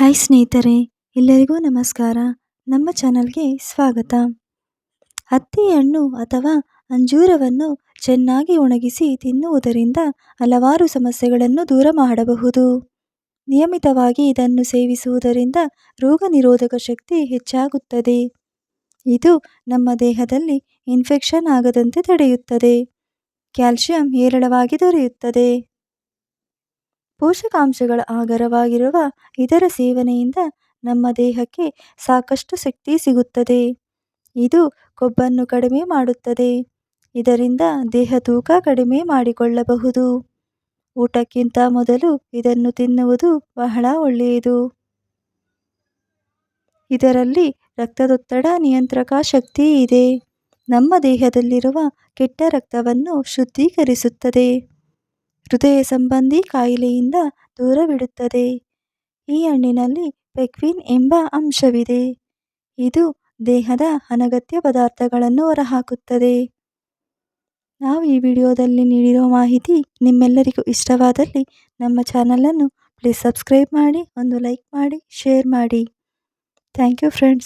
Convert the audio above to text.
Hi ಸ್ನೇಹಿತರೆ, ಎಲ್ಲರಿಗೂ ನಮಸ್ಕಾರ. ನಮ್ಮ ಚಾನಲ್ಗೆ ಸ್ವಾಗತ. ಹತ್ತಿ ಹಣ್ಣು ಅಥವಾ ಅಂಜೂರವನ್ನು ಚೆನ್ನಾಗಿ ಒಣಗಿಸಿ ತಿನ್ನುವುದರಿಂದ ಹಲವಾರು ಸಮಸ್ಯೆಗಳನ್ನು ದೂರ ಮಾಡಬಹುದು. ನಿಯಮಿತವಾಗಿ ಇದನ್ನು ಸೇವಿಸುವುದರಿಂದ ರೋಗ ನಿರೋಧಕ ಶಕ್ತಿ ಹೆಚ್ಚಾಗುತ್ತದೆ. ಇದು ನಮ್ಮ ದೇಹದಲ್ಲಿ ಇನ್ಫೆಕ್ಷನ್ ಆಗದಂತೆ ತಡೆಯುತ್ತದೆ. ಕ್ಯಾಲ್ಶಿಯಂ ಹೇರಳವಾಗಿ ದೊರೆಯುತ್ತದೆ. ಪೋಷಕಾಂಶಗಳ ಆಗರವಾಗಿರುವ ಇದರ ಸೇವನೆಯಿಂದ ನಮ್ಮ ದೇಹಕ್ಕೆ ಸಾಕಷ್ಟು ಶಕ್ತಿ ಸಿಗುತ್ತದೆ. ಇದು ಕೊಬ್ಬನ್ನು ಕಡಿಮೆ ಮಾಡುತ್ತದೆ. ಇದರಿಂದ ದೇಹ ತೂಕ ಕಡಿಮೆ ಮಾಡಿಕೊಳ್ಳಬಹುದು. ಊಟಕ್ಕಿಂತ ಮೊದಲು ಇದನ್ನು ತಿನ್ನುವುದು ಬಹಳ ಒಳ್ಳೆಯದು. ಇದರಲ್ಲಿ ರಕ್ತದೊತ್ತಡ ನಿಯಂತ್ರಕ ಶಕ್ತಿ ಇದೆ. ನಮ್ಮ ದೇಹದಲ್ಲಿರುವ ಕೆಟ್ಟ ರಕ್ತವನ್ನು ಶುದ್ಧೀಕರಿಸುತ್ತದೆ. ಹೃದಯ ಸಂಬಂಧಿ ಕಾಯಿಲೆಯಿಂದ ದೂರವಿಡುತ್ತದೆ. ಈ ಹಣ್ಣಿನಲ್ಲಿ ಪೆಕ್ವಿನ್ ಎಂಬ ಅಂಶವಿದೆ. ಇದು ದೇಹದ ಅನಗತ್ಯ ಪದಾರ್ಥಗಳನ್ನು ಹೊರಹಾಕುತ್ತದೆ. ನಾವು ಈ ವಿಡಿಯೋದಲ್ಲಿ ನೀಡಿರುವ ಮಾಹಿತಿ ನಿಮ್ಮೆಲ್ಲರಿಗೂ ಇಷ್ಟವಾದಲ್ಲಿ ನಮ್ಮ ಚಾನಲನ್ನು ಪ್ಲೀಸ್ ಸಬ್ಸ್ಕ್ರೈಬ್ ಮಾಡಿ, ಒಂದು ಲೈಕ್ ಮಾಡಿ, ಶೇರ್ ಮಾಡಿ. Thank you friends.